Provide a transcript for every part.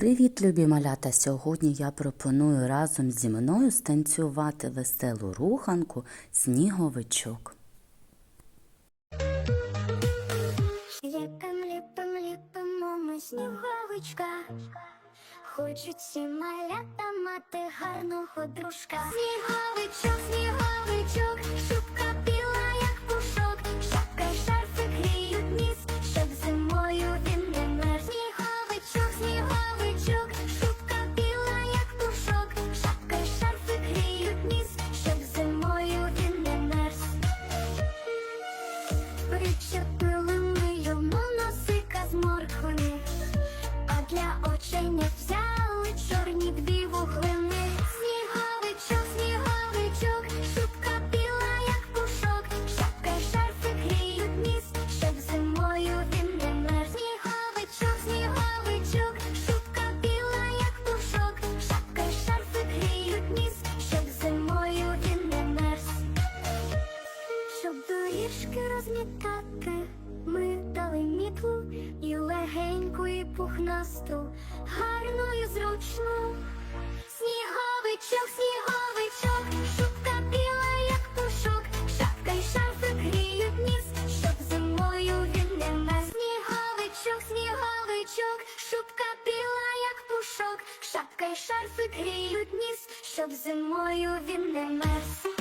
Привіт, любі малята! Сьогодні я пропоную разом зі мною станцювати веселу руханку сніговичок. Ліпим, ліпим, ліпимо ми сніговичка. Хочуть всі малята мати гарного дружка. Сніговичок, сніговичок, Причепили ми розмітати, ми дали мітлу і легеньку, і пухнасту, гарну і зручну. Сніговичок, сніговичок, шубка біла, як пушок, шапка й шарфик гріють ніс, щоб зимою він не мерз. Сніговичок, сніговичок, шубка біла, як пушок, шапка й шарфик гріють ніс, щоб зимою він не мерз.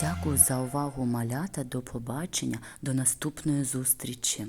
Дякую за увагу малята. До побачення, до наступної зустрічі.